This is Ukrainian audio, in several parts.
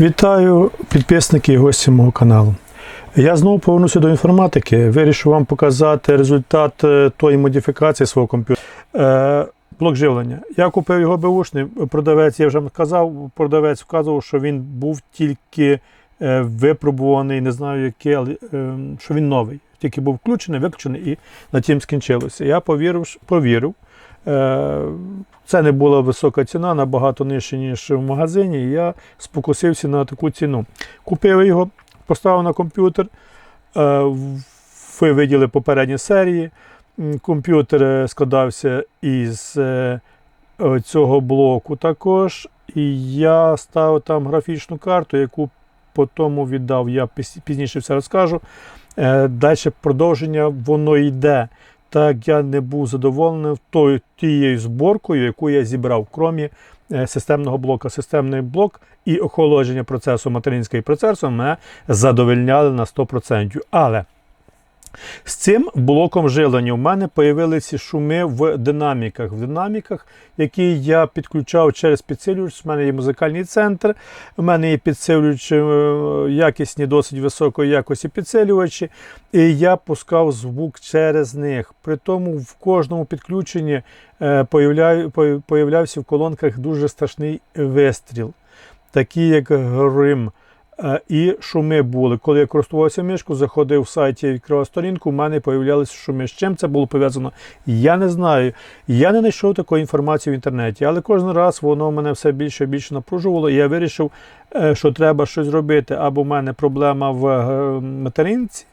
Вітаю підписники і гості мого каналу. Я знову повернуся до інформатики. Вирішив вам показати результат е, тої модифікації свого комп'ютера. Е, блок живлення. Я купив його беушний. Продавець, я вже казав, продавець вказував, що він був тільки е, випробуваний, не знаю який, але що він новий. Тільки був включений, виключений і на тім скінчилося. Я повірив, провірив. Е, Це не була висока ціна, набагато нижче, ніж в магазині. І я спокусився на таку ціну. Купив його, поставив на комп'ютер. Е, Ви виділи попередні серії. Комп'ютер е, складався із цього блоку також. І я ставив там графічну карту, яку по тому віддав. Я пізніше все розкажу. Далі продовження воно йде. Так я не був задоволений тою тією зборкою, яку я зібрав, крім е, системного блока. Системний блок і охолодження процесу материнського процесу мене задовольняли на 100%. Але з цим блоком жилення у мене появилися шуми в динаміках. В динаміках, які я підключав через підсилювач. У мене є музикальний центр, у мене є підсилювачі е, якісні, досить високої якості підсилювачі, і я пускав звук через них. При тому в кожному підключенні е, появлявся в колонках дуже страшний вистріл, такий як грим. Е, І шуми були. Коли я користувався мишку, заходив в сайті, відкривав сторінку, у мене появлялися шуми. З чим це було пов'язано? Я не знаю. Я не знайшов такої інформації в інтернеті, але кожен раз воно мене все більше і більше напружувало, і я вирішив, е, що треба щось робити. Або в мене проблема в е, материнці.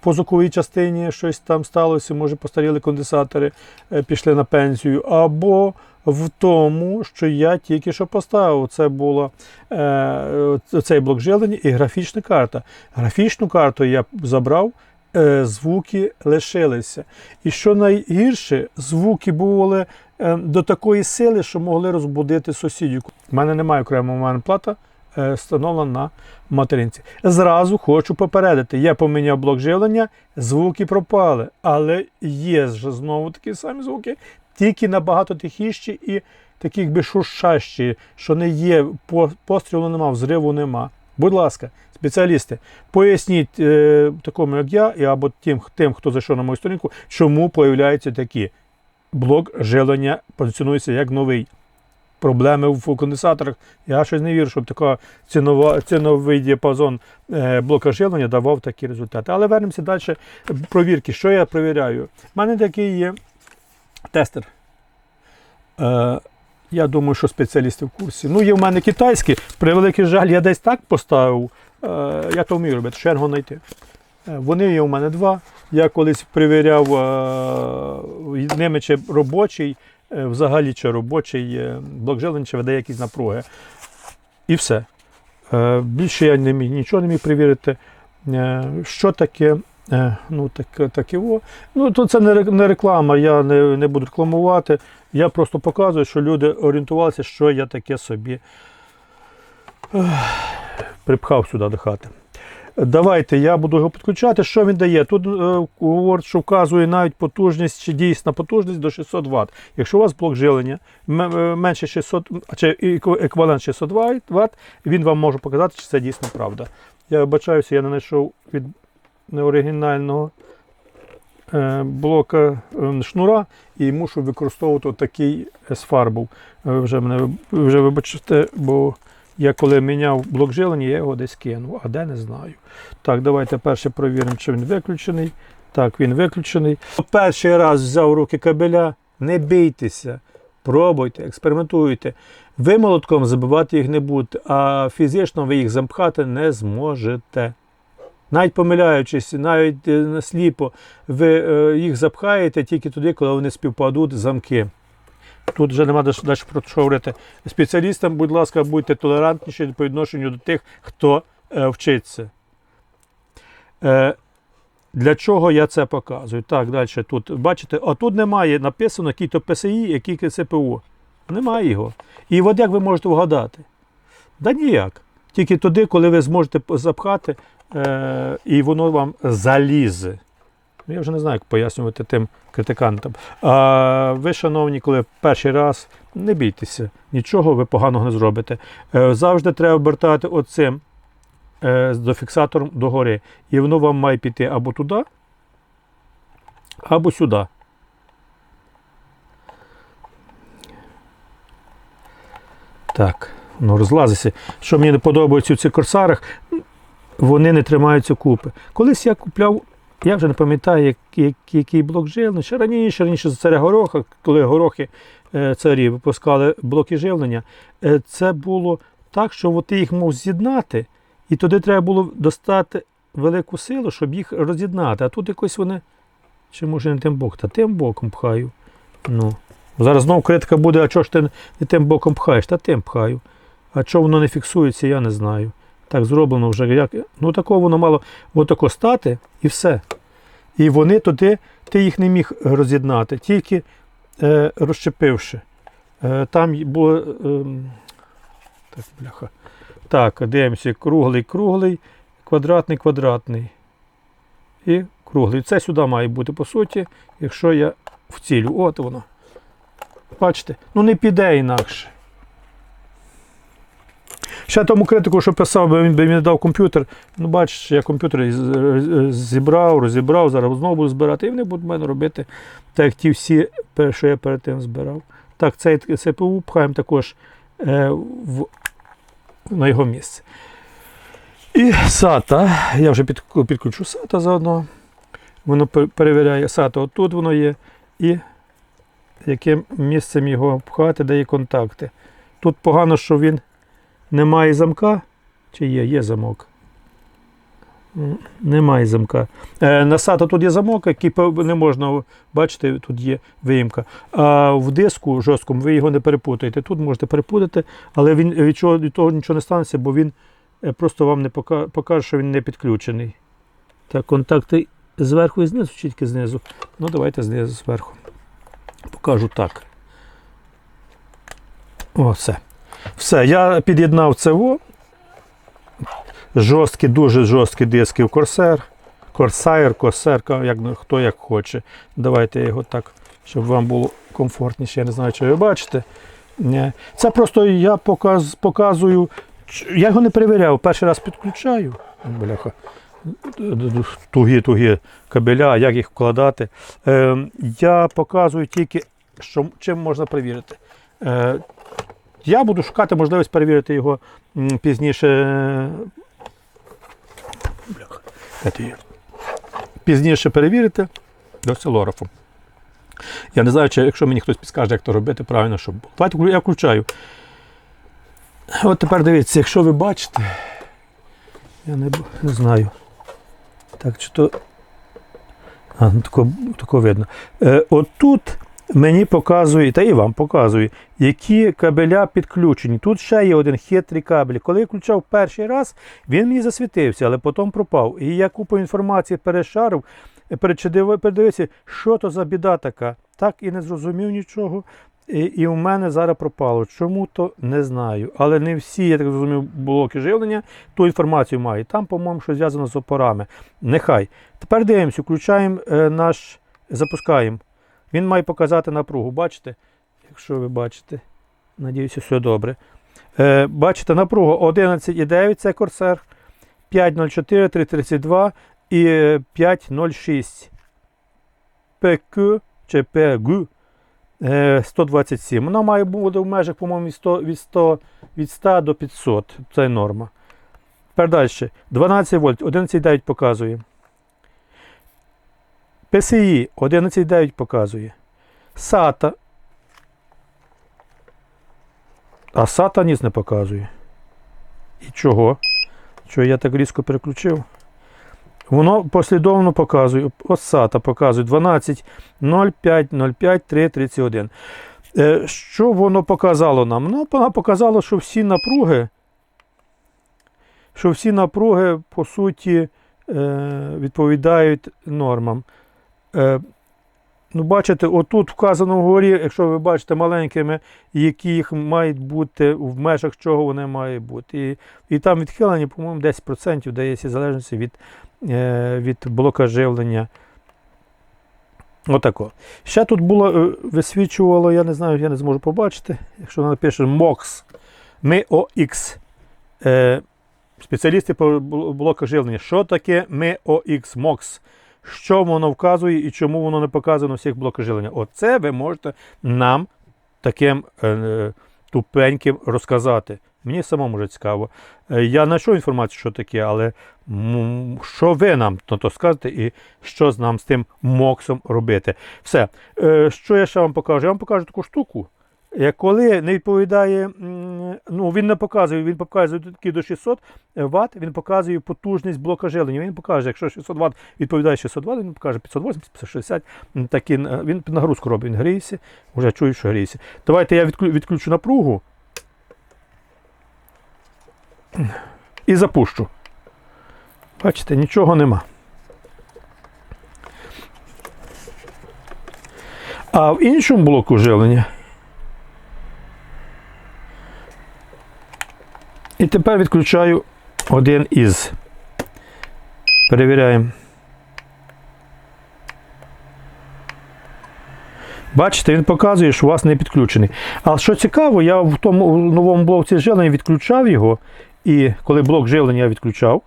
По звуковій частині щось там сталося, може постаріли конденсатори, е, пішли на пенсію, або в тому, що я тільки що поставив. Це було е, цей блок жилення і графічна карта. Графічну карту я забрав, е, звуки лишилися. І що найгірше, звуки були е, до такої сили, що могли розбудити сусідів. У мене немає окремого мене плата. Е, Встановлена на материнці. Зразу хочу попередити, я поміняв блок живлення, звуки пропали, але є ж знову такі самі звуки, тільки набагато тихіші і такі якби шуршащі, що не є, пострілу нема, взриву нема. Будь ласка, спеціалісти, поясніть е, такому, як я, і або тим, тим, хто зайшов на мою сторінку, чому появляються такі. Блок жилення позиціонується як новий. Проблеми в конденсаторах. Я щось не вірю, щоб така цінова, ціновий діапазон е, блока жилення давав такі результати. Але вернемося далі. Провірки. Що я перевіряю? У мене такий є тестер. Е, я думаю, що спеціалісти в курсі. Ну, є в мене китайський, при великий жаль, я десь так поставив. Е, я то вмію робити, шергу знайти. Е, Вони є у мене два. Я колись перевіряв ними чи робочий, взагалі чи робочий е, блок жилення, чи веде якісь напруги. І все. Е, більше я не міг, нічого не міг перевірити. Е, що таке? Е, ну, так, так його. Ну, то це не реклама, я не, не буду рекламувати. Я просто показую, що люди орієнтувалися, що я таке собі припхав сюди до хати. Давайте я буду його підключати. Що він дає? Тут е, говорить, що вказує навіть потужність чи дійсна потужність до 600 Вт. Якщо у вас блок жилення е, менше 600, чи еквівалент 600 Вт, він вам може показати, чи це дійсно правда. Я вибачаюся, я не знайшов від неоригінального е, блока е, шнура і мушу використовувати такий з фарбу. Ви вже мене вже вибачте, бо я коли міняв блок жилення, я його десь кинув, а де не знаю. Так, давайте перше перевіримо, чи він виключений. Так, він виключений. Перший раз взяв руки кабеля, не бійтеся, пробуйте, експериментуйте. Ви молотком забивати їх не будете, а фізично ви їх замкати не зможете. Навіть помиляючись, навіть е, сліпо, ви е, їх запхаєте тільки тоді, коли вони співпадуть замки. Тут вже нема далі про що говорити. Спеціалістам, будь ласка, будьте толерантніші по відношенню до тих, хто е, вчиться. Е, для чого я це показую? Так, далі тут. Бачите, а тут немає написано, який то ПСІ, який ЦПУ. Немає його. І от як ви можете вгадати? Да ніяк. Тільки тоді, коли ви зможете запхати, е, і воно вам залізе. Ну, я вже не знаю, як пояснювати тим критикантам. А ви, шановні, коли перший раз, не бійтеся, нічого ви поганого не зробите. Е, Завжди треба обертати оцим е, з фіксатором догори. І воно вам має піти або туди, або сюди. Так, воно розлазиться. Що мені не подобається в цих корсарах, вони не тримаються купи. Колись я купляв, я вже не пам'ятаю, як, як, який блок живлення. Ще раніше, раніше за царя гороха, коли горохи е, царі випускали блоки живлення, е, це було так, що ти їх мав з'єднати, і туди треба було достати велику силу, щоб їх роз'єднати. А тут якось вони. Чи може не тим боком? Та тим боком пхаю. Ну. Зараз знову критика буде, а чого ж ти не тим боком пхаєш? Та тим пхаю. А чого воно не фіксується, я не знаю. Так зроблено вже як. Ну такого воно мало отако стати і все. І вони туди, ти їх не міг роз'єднати, тільки е, розчепивши. Е, там було. Е, так, бляха. Так, дивимося, круглий, круглий, квадратний, квадратний. І круглий. Це сюди має бути, по суті, якщо я вцілю. От воно. Бачите? Ну не піде інакше. Ще тому критику, що писав, би він би мені дав комп'ютер. Ну, бачиш, я комп'ютер зібрав, розібрав, зараз знову буду збирати, і вони будуть мене робити так, як ті всі, що я перед тим збирав. Так, цей ЦПУ пхаємо також е, в, на його місце. І SATA, я вже під, підключу SATA заодно. Воно перевіряє SATA, отут воно є. І яким місцем його пхати, де є контакти. Тут погано, що він не має замка. Чи є? Є замок. Немає замка. Е, на SATA тут є замок, який не можна, бачите, тут є виїмка. А в диску жорсткому ви його не перепутаєте. Тут можете перепутати, але він від, чого, від того нічого не станеться, бо він е, просто вам не пока- покаже, що він не підключений. Так, контакти зверху і знизу, чи тільки знизу. Ну, давайте знизу зверху. Покажу так. О, все. Я під'єднав ЦВО. Жорсткі, дуже жорсткі диски в Corsair. Corsair, Corsair, як, хто як хоче. Давайте його так, щоб вам було комфортніше. Я не знаю, чи ви бачите. Це просто я показ, показую. Я його не перевіряв. Перший раз підключаю. Бляха. Тугі-тугі кабеля, як їх вкладати. Е, я показую тільки, що, чим можна перевірити. Е, я буду шукати можливість перевірити його пізніше. Пізніше перевірити досилографом. Я не знаю, чи якщо мені хтось підскаже, як то робити, правильно, щоб було. Давайте я включаю. От тепер дивіться, якщо ви бачите, я не, не знаю. Так, чи то. А, ну, тако, тако видно. Е, отут мені показує, та і вам показує, які кабеля підключені. Тут ще є один хитрий кабель. Коли я включав перший раз, він мені засвітився, але потім пропав. І я купу інформації перешарив, передивився, що то за біда така. Так і не зрозумів нічого. І, і у мене зараз пропало. Чому то не знаю. Але не всі, я так зрозумів, блоки живлення ту інформацію мають. Там, по-моєму, що зв'язано з опорами. Нехай. Тепер дивимося, включаємо е, наш, запускаємо. Він має показати напругу. Бачите? Якщо ви бачите. Надіюся, все добре. Е, бачите, напруга 11,9 це корсер, 5,04, 332 і е, 5,06. ПК чи ПГ е, 127. Вона має бути в межах, по-моєму, від 100, від 100, від 100 до 500. Це норма. Тепер далі. 12 вольт, 11,9 показує. PSI 11,9 показує. SATA. А SATA ніс не показує. І чого? Що я так різко переключив? Воно послідовно показує. Ось SATA показує 12 05 05 3 31. Е, Що воно показало нам? Ну, воно показало, що всі напруги, що всі напруги, по суті, е, відповідають нормам. Е, Ну, бачите, отут вказано вгорі, якщо ви бачите маленькими, які їх мають бути, в межах чого вони мають бути. І, і там відхилення, по-моєму, 10% дається в залежності від, е, від блока живлення. Отако. Ще тут було, е, висвічувало, я не знаю, я не зможу побачити. Якщо напише MOX, MOX. Спеціалісти по бл- блоках живлення. Що таке MOX, MOX? Що воно вказує і чому воно не показано на всіх блоках живлення? Оце ви можете нам таким е, тупеньким розказати. Мені самому вже цікаво. Е, Я знайшов інформацію, що таке, але що ви нам на то скажете і що з нам з тим моксом робити? Все. Е, Що я ще вам покажу? Я вам покажу таку штуку. Е, Коли не відповідає, ну він не показує, він показує тільки до 600 Вт, він показує потужність блока жилення. Він покаже, якщо 600 Вт відповідає 600 Вт, він покаже 580, 560. м, Такі, е, він під нагрузку робить, він гріється, вже чую, що гріється. Давайте я відклю- відключу напругу і запущу. Бачите, нічого нема. А в іншому блоку живлення. І тепер відключаю один із. Перевіряємо. Бачите, він показує, що у вас не підключений. Але що цікаво, я в тому новому блоці живлення відключав його, і коли блок живлення я відключав,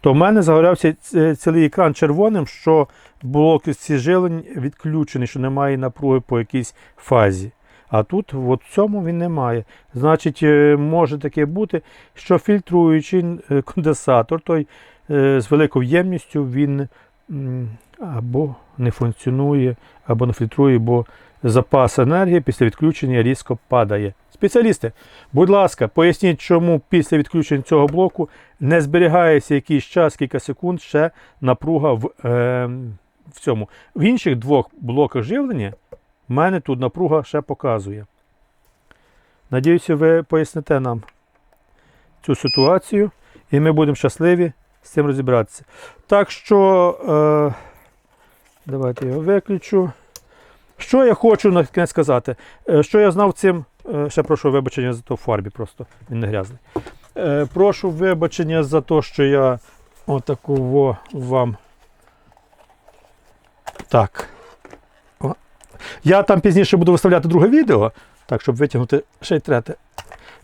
то в мене загорявся цілий екран червоним, що блок із живлень відключений, що немає напруги по якійсь фазі. А тут в цьому він не має. Значить, е, може таке бути, що фільтруючий е, конденсатор, той е, з великою ємністю, він або не функціонує, або не фільтрує, бо запас енергії після відключення різко падає. Спеціалісти, будь ласка, поясніть, чому після відключення цього блоку не зберігається якийсь час, кілька секунд ще напруга в, е, в цьому. В інших двох блоках живлення в мене тут напруга ще показує. Надіюся, ви поясните нам цю ситуацію, і ми будемо щасливі з цим розібратися. Так що, е, давайте я його виключу. Що я хочу на кінець сказати? Е, Що я знав цим, е, ще прошу вибачення за то в фарбі, просто він не грязний. Е, Прошу вибачення за те, що я отаку вам. Так. Я там пізніше буду виставляти друге відео, так, щоб витягнути ще й третє.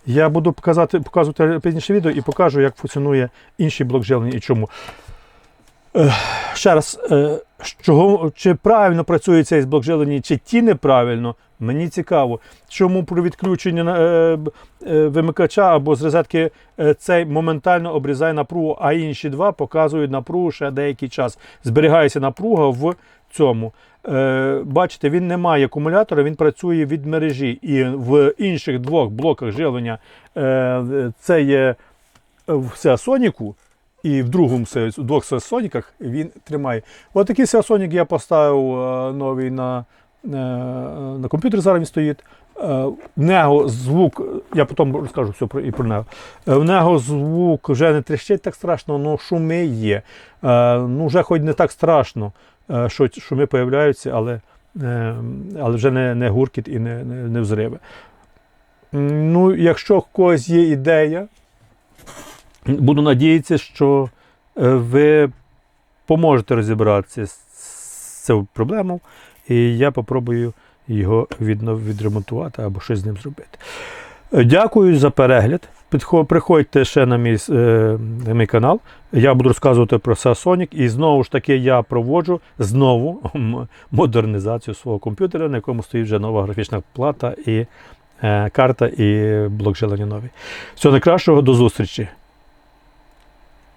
Я буду показати, показувати пізніше відео і покажу, як функціонує інший блок живлення і чому. Е, Ще раз, е, чого, чи правильно працює цей блок живлення, чи ті неправильно, мені цікаво. Чому при відключенні е, е, вимикача або з розетки е, цей моментально обрізає напругу, а інші два показують напругу ще деякий час. Зберігається напруга в цьому. Е, Бачите, він не має акумулятора, він працює від мережі. І в інших двох блоках живлення е, це є в Seasonic, і в другому в двох Seasonic він тримає. Ось такий Seasonic я поставив е, новий на, на комп'ютер, зараз він стоїть. В нього звук, я потім розкажу все про, і про нього. В нього звук вже не тріщить так страшно, але шуми є. Ну, вже хоч не так страшно, що шуми появляються, але, е, але вже не, не гуркіт і не, не, не взриви. Ну, якщо в когось є ідея, буду надіятися, що е, ви поможете розібратися з цією проблемою, і я попробую його відремонтувати або щось з ним зробити. Дякую за перегляд. Приходьте ще на мій, е, мій канал. Я буду розказувати про Sasonic. І знову ж таки я проводжу знову модернізацію свого комп'ютера, на якому стоїть вже нова графічна плата і е, карта, і блок жилення нові. Всього найкращого, до зустрічі!